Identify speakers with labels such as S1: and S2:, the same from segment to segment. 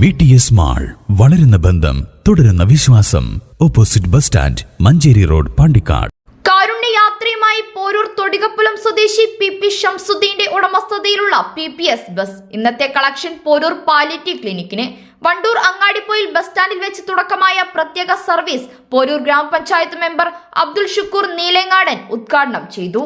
S1: V T S mall വളരുന്ന ബന്ധം തുടരുന്ന വിശ്വാസം. Opposite bus stand Manjeri road Pandikkad.
S2: കാരുണ്യയാത്രയുമായി Poroor Thodikappulam സ്വദേശി പി പി ഷംസുദ്ദീന്റെ ഉടമസ്ഥതയിലുള്ള പി പി എസ് ബസ് ഇന്നത്തെ കളക്ഷൻ പോരൂർ പാലിറ്റീവ് ക്ലിനിക്കിന് വണ്ടൂർ അങ്ങാടിപ്പോയിൽ ബസ് സ്റ്റാൻഡിൽ വെച്ച് തുടക്കമായ പ്രത്യേക സർവീസ് പോരൂർ ഗ്രാമപഞ്ചായത്ത് മെമ്പർ അബ്ദുൾ ഷുക്കൂർ നീലങ്ങാടൻ ഉദ്ഘാടനം ചെയ്തു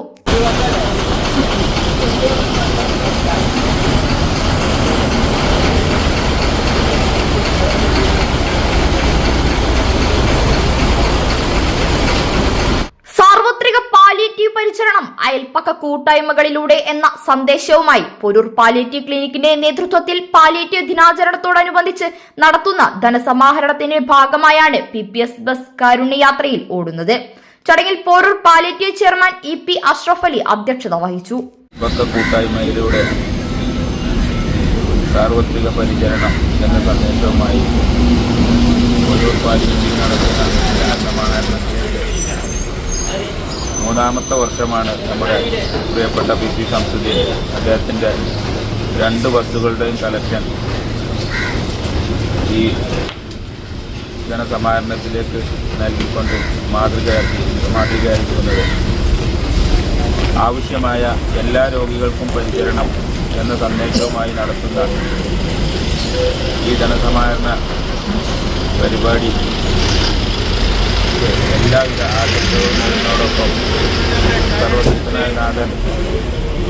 S2: സാർവത്രിക പാലിയേറ്റീവ് പരിചരണം അയൽപ്പക്ക കൂട്ടായ്മകളിലൂടെ എന്ന സന്ദേശവുമായി പൊരൂർ പാലിയേറ്റീവ് ക്ലിനിക്കിന്റെ നേതൃത്വത്തിൽ പാലിയേറ്റീവ് ദിനാചരണത്തോടനുബന്ധിച്ച് നടത്തുന്ന ധനസമാഹരണത്തിന്റെ ഭാഗമായാണ് പി പി എസ് ബസ് കാരുണ്യയാത്രയിൽ ഓടുന്നത്. ചടങ്ങിൽ Poroor palliative chairman E P Ashraf Ali അധ്യക്ഷത വഹിച്ചു.
S3: സാർവത്രിക പരിചരണം എന്ന സന്ദേശവുമായി പാലിയേറ്റീവ് നടത്തുന്ന മൂന്നാമത്തെ വർഷമാണ് നമ്മുടെ പ്രിയപ്പെട്ട പി പി ശംസുദ്ദീൻ അദ്ദേഹത്തിന്റെ രണ്ട് ബസ്സുകളുടെയും കളക്ഷൻ ഈ ജനസമാഹരണത്തിലേക്ക് നൽകിക്കൊണ്ട് മാതൃകയാക്കി മാതൃകയായിരിക്കുന്നത്. ആവശ്യമായ എല്ലാ രോഗികൾക്കും പരിചരണം എന്ന സന്ദേശവുമായി നടത്തുന്ന ഈ ധനസമാഹരണ പരിപാടി എല്ലാവിധ ആശംസകളോടൊപ്പം സർവശക്തനായ നാഥൻ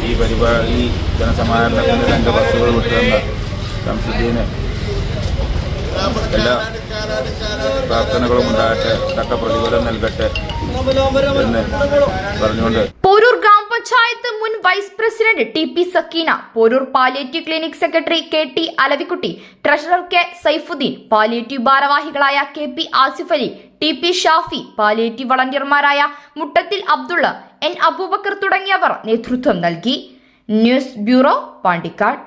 S3: ഈ പരിപാടി ഈ ജനസമാഹരണത്തിന് രണ്ട് ബസ്സുകൾ വിട്ടുതന്ന സംസുദ്ദീന് എല്ലാ പ്രാർത്ഥനകളും ഉണ്ടാകട്ടെ തക്ക പ്രതിഫലം നൽകട്ടെ എന്ന് പറഞ്ഞുകൊണ്ട്
S2: പോരൂർ ഗ്രാമപഞ്ചായത്ത് മുൻ vice president T P Sakeena Poroor palliative clinic secretary K T Alavikutty treasurer K Saifuddin palliative ഭാരവാഹികളായ K P Asif Ali T P Shafi palliative വളണ്ടിയർമാരായ Muttathil Abdulla N Abubakar തുടങ്ങിയവർ നേതൃത്വം നൽകി. News bureau Pandikkad.